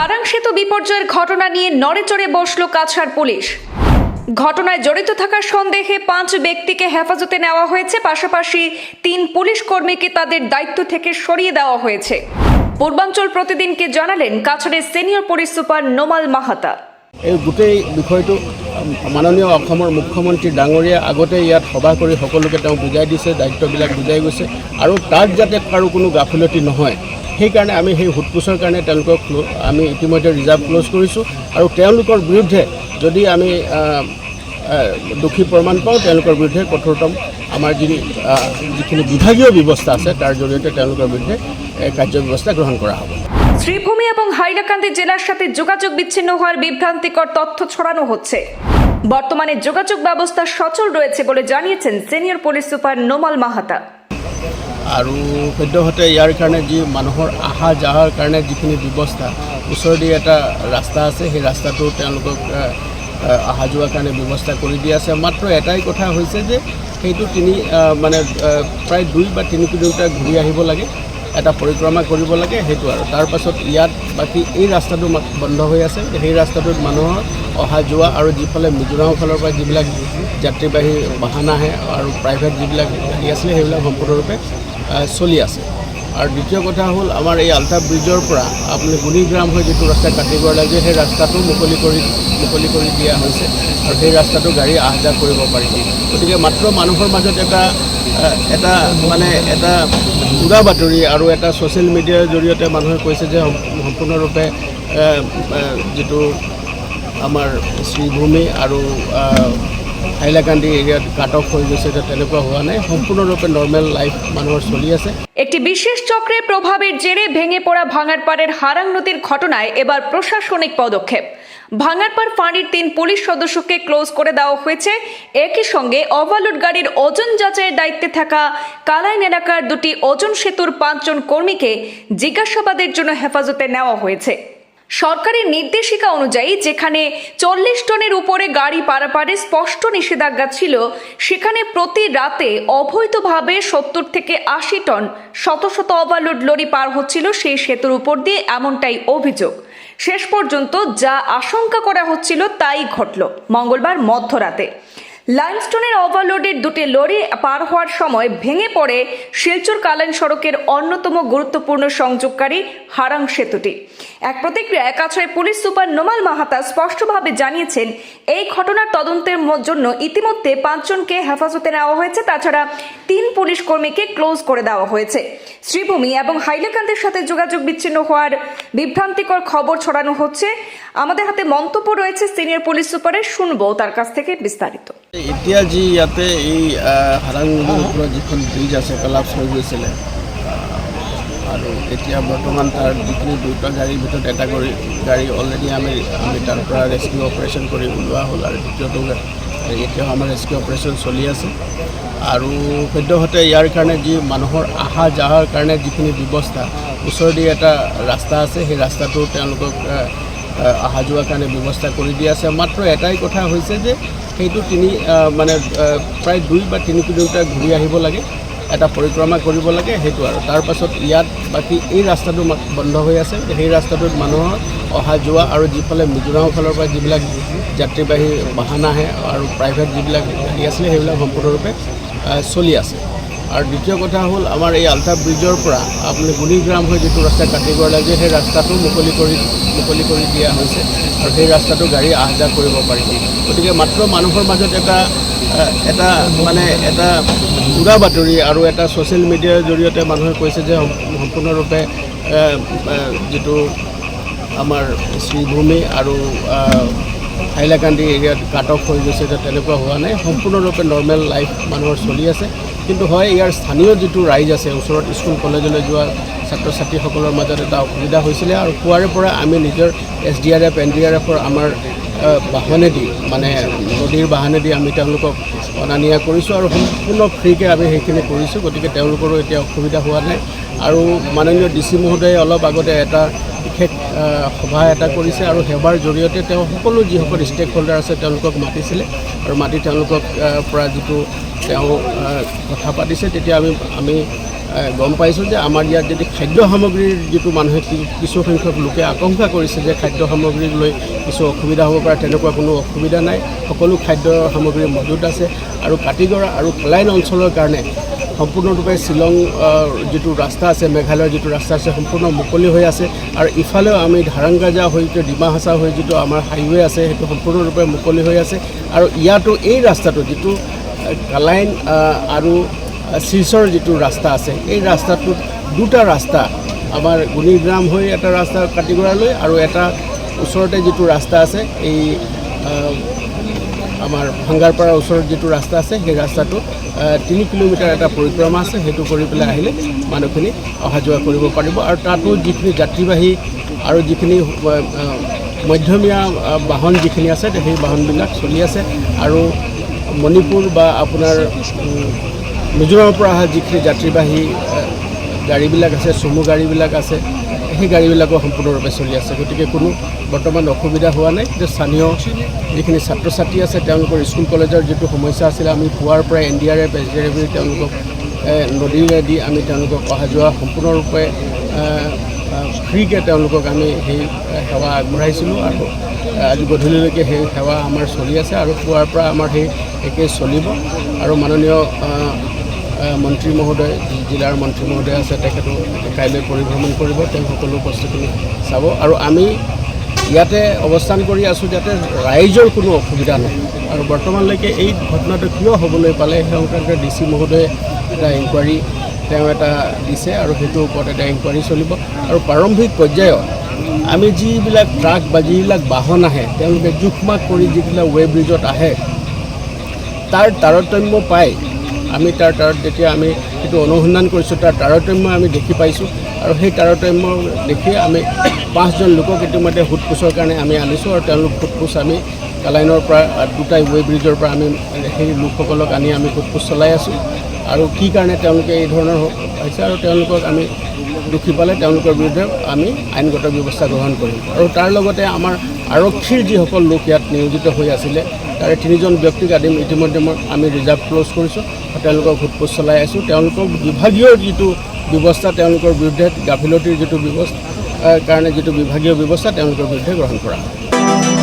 হারাং সেতু বিপর্যয়ের ঘটনা নিয়ে নড়েচড়ে বসল কাছাড় পুলিশ। ঘটনায় জড়িত থাকার সন্দেহে পাঁচ ব্যক্তিকে হেফাজতে নেওয়া হয়েছে, পাশাপাশি তিন পুলিশ কর্মীকে তাদের দায়িত্ব থেকে সরিয়ে দেওয়া হয়েছে। পূর্বাঞ্চল প্রতিদিনকে জানালেন কাছাড়ের senior police super Nomal Mahata. এই গোটেই বিষয়টো মাননীয় অসমৰ মুখ্যমন্ত্ৰী ডাঙৰীয়া আগতে ইয়াত সভা কৰি সকলোকে তেওঁ বুজাই দিছে, দায়িত্ববিলাক বুজাই গৈছে, আৰু তাত যাতে কাৰো কোনো গাফিলতি নহয়, সেইকাৰণে আমি সেই সোধপোছৰ কাৰণে তেওঁলোকক আমি ইতিমধ্যে ৰিজাৰ্ভ ক্ল'জ কৰিছোঁ, আৰু তেওঁলোকৰ বিৰুদ্ধে যদি আমি দোষী প্ৰমাণ পাওঁ, তেওঁলোকৰ বিৰুদ্ধে কঠোৰতম, আমাৰ যি যিখিনি বিভাগীয় ব্যৱস্থা আছে, তাৰ জৰিয়তে তেওঁলোকৰ বিৰুদ্ধে কাৰ্য ব্যৱস্থা গ্ৰহণ কৰা হ'ব। শ্রীভূমি এবং হাইলাকান্দি জেলার সাথে যোগাযোগ বিচ্ছিন্ন হওয়ার বিভ্রান্তিকর তথ্য ছড়ানো হচ্ছে। বর্তমানে যোগাযোগ ব্যবস্থা সচল রয়েছে বলে জানিয়েছেন senior police super Numal Mahatta. আৰু সদ্যহতে ইয়াৰ কাৰণে যি মানুহৰ অহা যাহাৰ কাৰণে যিখিনি ব্যৱস্থা ওচৰেদি এটা ৰাস্তা আছে সেই ৰাস্তাটো তেওঁলোকক আহ, আহ, অহা যোৱাৰ কাৰণে ব্যৱস্থা কৰি দিয়া আছে। মাত্ৰ এটাই কথা হৈছে যে সেইটো তিনি মানে প্ৰায় দুই বা তিনি কিলোমিটাৰ ঘূৰি আহিব লাগে। এটা পৰিক্ৰমা কৰিব লাগে, সেইটো আৰু। তাৰপাছত ইয়াত বাকী এই ৰাস্তাটো বন্ধ হৈ আছে। সেই ৰাস্তাটোত মানুহৰ অহা যোৱা আৰু যিফালে মিজোৰামৰ ফালৰ পৰা যিবিলাক যাত্ৰীবাহী বাহন আহে আৰু প্ৰাইভেট যিবিলাক গাড়ী আছিলে, সেইবিলাক সম্পূৰ্ণৰূপে চলি আছে। আৰু দ্বিতীয় কথা হ'ল, আমাৰ এই আল্টা ব্ৰিজৰ পৰা আপুনি গুণিগ্ৰাম হৈ যিটো ৰাস্তা কাটিব লাগে, সেই ৰাস্তাটো মুকলি কৰি মুকলি কৰি দিয়া হৈছে আৰু সেই ৰাস্তাটো গাড়ী আহ যাহ কৰিব পাৰি। গতিকে মাত্ৰ মানুহৰ মাজত এটা এটা মানে এটা উৰা বাতৰি আৰু এটা ছ'চিয়েল মিডিয়াৰ জৰিয়তে মানুহে কৈছে যে সম্পূৰ্ণৰূপে যিটো আমাৰ শ্ৰীভূমি আৰু হাইলাকান্দি কাট অফ তেনেকুৱা হোৱা নাই। লাইফ চলি আছে। একটি বিশেষ চক্রের প্রভাবের জেরে ভেঙে পড়া ভাঙারপাড়ের হারাং নদীর ঘটনায় এবার প্রশাসনিক পদক্ষেপ। ভাঙারপাড় ফাঁড়ির তিন পুলিশ সদস্যকে ক্লোজ করে দেওয়া হয়েছে। একই সঙ্গে ওভারলোড গাড়ির ওজন যাচাইয়ের দায়িত্বে থাকা কালাইন এলাকার দুটি ওজন সেতুর পাঁচজন কর্মীকে জিজ্ঞাসাবাদের জন্য হেফাজতে নেওয়া হয়েছে। সরকারের নির্দেশিকা অনুযায়ী যেখানে চল্লিশ টনের উপরে গাড়ি পারাপারে স্পষ্ট নিষেধাজ্ঞা ছিল, সেখানে প্রতি রাতে অবৈধভাবে সত্তর থেকে আশি টন শত শত ওভারলোড লরি পার হচ্ছিল সেই সেতুর উপর দিয়ে এমনটাই অভিযোগ। শেষ পর্যন্ত যা আশঙ্কা করা হচ্ছিল তাই ঘটল। মঙ্গলবার মধ্যরাতে। লাইমস্টোনের ওভারলোডের দুটি লরি পার হওয়ার সময় ভেঙে পড়ে শিলচর কালাইন সড়কের অন্যতম গুরুত্বপূর্ণ সংযোগকারী হারাং সেতুটি। এক প্রতিক্রিয়ায় কাছাড়ে পুলিশ সুপার নোমাল মাহাতা স্পষ্টভাবে জানিয়েছেন, এই ঘটনার তদন্তের জন্য ইতিমধ্যে পাঁচজনকে হেফাজতে নেওয়া হয়েছে। তাছাড়া তিন পুলিশ কর্মীকে ক্লোজ করে দেওয়া হয়েছে। শ্রীভূমি এবং হাইলাকান্দির সাথে যোগাযোগ বিচ্ছিন্ন হওয়ার বিভ্রান্তিকর খবর ছড়ানো হচ্ছে। আমাদের হাতে মন্তব্য রয়েছে সিনিয়র পুলিশ সুপারের, শুনব তার কাছ থেকে বিস্তারিত। এতিয়া যি ইয়াতে এই হাৰাং ওপৰত যিখন ব্ৰিজ আছে কলাপছ হৈ গৈছিলে আৰু এতিয়া বৰ্তমান তাৰ যিখিনি দুটা গাড়ীৰ ভিতৰত এটা কৰি গাড়ী অলৰেডি আমি আমি তাৰ পৰা ৰেস্কিউ অপাৰেশ্যন কৰি ওলোৱা হ'ল আৰু দ্বিতীয়টো এতিয়াও আমাৰ ৰেস্কিউ অপাৰেশ্যন চলি আছে। আৰু সদ্যহতে ইয়াৰ কাৰণে যি মানুহৰ অহা যাহাৰ কাৰণে যিখিনি ব্যৱস্থা, ওচৰেদি এটা ৰাস্তা আছে, সেই ৰাস্তাটো তেওঁলোকক অহা যোৱাৰ কাৰণে ব্যৱস্থা কৰি দিয়া আছে। মাত্ৰ এটাই কথা হৈছে যে সেইটো তিনি মানে প্ৰায় দুই বা তিনি কিলোমিটাৰ ঘূৰি আহিব লাগে, এটা পৰিক্ৰমা কৰিব লাগে, সেইটো আৰু। তাৰ পাছত ইয়াত বাকী এই ৰাস্তাটো বন্ধ হৈ আছে। সেই ৰাস্তাটোত মানুহৰ অহা যোৱা আৰু যিফালে মিজোৰামৰ ফালৰ পৰা যিবিলাক যাত্ৰীবাহী বাহন আহে আৰু প্ৰাইভেট যিবিলাক গাড়ী আছিলে, সেইবিলাক সম্পূৰ্ণৰূপে চলি আছে। আৰু দ্বিতীয় কথা হ'ল, আমাৰ এই আল্টা ব্ৰিজৰ পৰা আপুনি গুণিগ্ৰাম হৈ যিটো ৰাস্তা কাটিব লাগে সেই ৰাস্তাটো মুকলি কৰি মুকলি কৰি দিয়া হৈছে আৰু সেই ৰাস্তাটো গাড়ী আহ যাহ কৰিব পাৰি। গতিকে মাত্ৰ মানুহৰ মাজত এটা এটা মানে এটা উৰা বাতৰি আৰু এটা ছ'চিয়েল মিডিয়াৰ জৰিয়তে মানুহে কৈছে যে সম্পূৰ্ণৰূপে যিটো আমাৰ শ্ৰীভূমি আৰু হাইলাকান্দি এৰিয়াত কাট অফ হৈ গৈছে যে তেনেকুৱা হোৱা নাই। সম্পূৰ্ণৰূপে নৰ্মেল লাইফ মানুহৰ চলি আছে। কিন্তু হয়, ইয়াৰ স্থানীয় যিটো ৰাইজ আছে, ওচৰত স্কুল কলেজলৈ যোৱা ছাত্ৰ ছাত্ৰীসকলৰ মাজত এটা অসুবিধা হৈছিলে। আৰু পুৱাৰে পৰা আমি নিজৰ S D R F N D R এফৰ আমাৰ বাহনেদি মানে নদীৰ বাহনেদি আমি তেওঁলোকক অনা নিয়া কৰিছোঁ আৰু সম্পূৰ্ণ ফ্ৰীকৈ আমি সেইখিনি কৰিছোঁ, গতিকে তেওঁলোকৰো এতিয়া অসুবিধা হোৱা নাই। আৰু মাননীয় ডি চি মহোদয়ে অলপ আগতে এটা বিশেষ সভা এটা কৰিছে আৰু সেৱাৰ জৰিয়তে তেওঁ সকলো যিসকল ষ্টেক হোল্ডাৰ আছে তেওঁলোকক মাতিছিলে আৰু মাতি তেওঁলোকক পৰা যিটো তেওঁ কথা পাতিছে, তেতিয়া আমি আমি গম পাইছোঁ যে আমাৰ ইয়াত যদি খাদ্য সামগ্ৰীৰ যিটো মানুহে কিছু সংখ্যক লোকে আশংকা কৰিছে যে খাদ্য সামগ্ৰীক লৈ কিছু অসুবিধা হ'ব পাৰে, তেনেকুৱা কোনো অসুবিধা নাই। সকলো খাদ্য সামগ্ৰী মজুত আছে আৰু কাটিগড়া আৰু কলাইন অঞ্চলৰ কাৰণে সম্পূৰ্ণৰূপে শ্বিলং যিটো ৰাস্তা আছে, মেঘালয়ৰ যিটো ৰাস্তা আছে, সম্পূৰ্ণ মুকলি হৈ আছে। আৰু ইফালেও আমি ধাৰাংগাজা হৈ, যিটো ডিমা হাছা হৈ, যিটো আমাৰ হাইৱে আছে, সেইটো সম্পূৰ্ণৰূপে মুকলি হৈ আছে। আৰু ইয়াতো এই ৰাস্তাটো যিটো কালাইন আৰু শিলচৰ যিটো ৰাস্তা আছে, এই ৰাস্তাটোত দুটা ৰাস্তা, আমাৰ গুণিগ্ৰাম হৈ এটা ৰাস্তা কাটিগড়ালৈ আৰু এটা ওচৰতে যিটো ৰাস্তা আছে, এই আমাৰ ভাঙ্গাৰপাৰাৰ ওচৰত যিটো ৰাস্তা আছে, সেই ৰাস্তাটো তিনি কিলোমিটাৰ এটা পৰিক্ৰমা আছে, সেইটো কৰি পেলাই আহিলে মানুহখিনি অহা যোৱা কৰিব পাৰিব আৰু তাতো যিখিনি যাত্ৰীবাহী আৰু যিখিনি মধ্যমীয়া বাহন যিখিনি আছে, সেই বাহনবিলাক চলি আছে আৰু মণিপুৰ বা আপোনাৰ মিজোৰামৰ পৰা অহা যিখিনি যাত্ৰীবাহী গাড়ীবিলাক আছে চমু গাড়ীবিলাক আছে সেই গাড়ীবিলাকো সম্পূৰ্ণৰূপে চলি আছে। গতিকে কোনো বৰ্তমান অসুবিধা হোৱা নাই। যে স্থানীয় যিখিনি ছাত্ৰ ছাত্ৰী আছে তেওঁলোকৰ স্কুল কলেজৰ যিটো সমস্যা আছিলে আমি পুৱাৰ পৰা N D R F S D R F তেওঁলোকক এ, নদীৰেদি আমি তেওঁলোকক অহা যোৱা সম্পূৰ্ণৰূপে ফ্ৰীকৈ তেওঁলোকক আমি সেই সেৱা আগবঢ়াইছিলোঁ আৰু আজি গধূলিলৈকে সেই সেৱা আমাৰ চলি আছে আৰু পুৱাৰ পৰা আমাৰ সেই একেই চলিব। আৰু মাননীয় মন্ত্ৰী মহোদয় জিলাৰ মন্ত্ৰী মহোদয় আছে তেখেতো কাইলৈ পৰিভ্ৰমণ কৰিব। তেওঁ সকলো বস্তুখিনি চাব। আৰু আমি ইয়াতে অৱস্থান কৰি আছোঁ যাতে ৰাইজৰ কোনো অসুবিধা নহয়। আৰু বৰ্তমানলৈকে এই ঘটনাটো কিয় হ'বলৈ পালে সেই সংক্ৰান্তত ডি চি মহোদয়ে এটা ইনকুৱাৰী তেওঁ এটা দিছে আৰু সেইটোৰ ওপৰত এটা ইনকুৱাৰী চলিব। আৰু প্ৰাৰম্ভিক পৰ্যায়ত আমি যিবিলাক ট্ৰাক বা যিবিলাক বাহন আহে, তেওঁলোকে জোখমাখ কৰি যিবিলাক ৱে ব্ৰিজত আহে, তাৰ তাৰতম্য পাই আমি তাৰ তাৰত যেতিয়া আমি সেইটো অনুসন্ধান কৰিছোঁ তাৰ তাৰতম্য আমি দেখি পাইছোঁ। আৰু সেই তাৰতম্য দেখি আমি পাঁচজন লোকক ইতিমধ্যে সোধপোছৰ কাৰণে আমি আনিছোঁ আৰু তেওঁলোক সোধপোছ আমি কালাইনৰ পৰা আহ, দুটা ৱে ব্ৰিজৰ পৰা আমি সেই লোকসকলক আনি আমি সোধপোছ চলাই আছোঁ। আৰু কি কাৰণে তেওঁলোকে এই ধৰণৰ হৈছে আৰু তেওঁলোকক আমি দোষী পালে তেওঁলোকৰ বিৰুদ্ধে আমি আইনগত ব্যৱস্থা গ্ৰহণ কৰিম। আৰু তাৰ লগতে আমাৰ আৰক্ষীৰ যিসকল লোক ইয়াত নিয়োজিত হৈ আছিলে তাৰে তিনিজন ব্যক্তিক আদিম ইতিমধ্যে মই আমি ৰিজাৰ্ভ ক্ল'জ কৰিছোঁ। তেওঁলোকক সোধপোছ চলাই আছোঁ। তেওঁলোকক বিভাগীয় যিটো ব্যৱস্থা, তেওঁলোকৰ বিৰুদ্ধে গাফিলতিৰ যিটো ব্যৱস্থা কাৰণে যিটো বিভাগীয় ব্যৱস্থা, তেওঁলোকৰ বিৰুদ্ধে গ্ৰহণ কৰা। হ'ব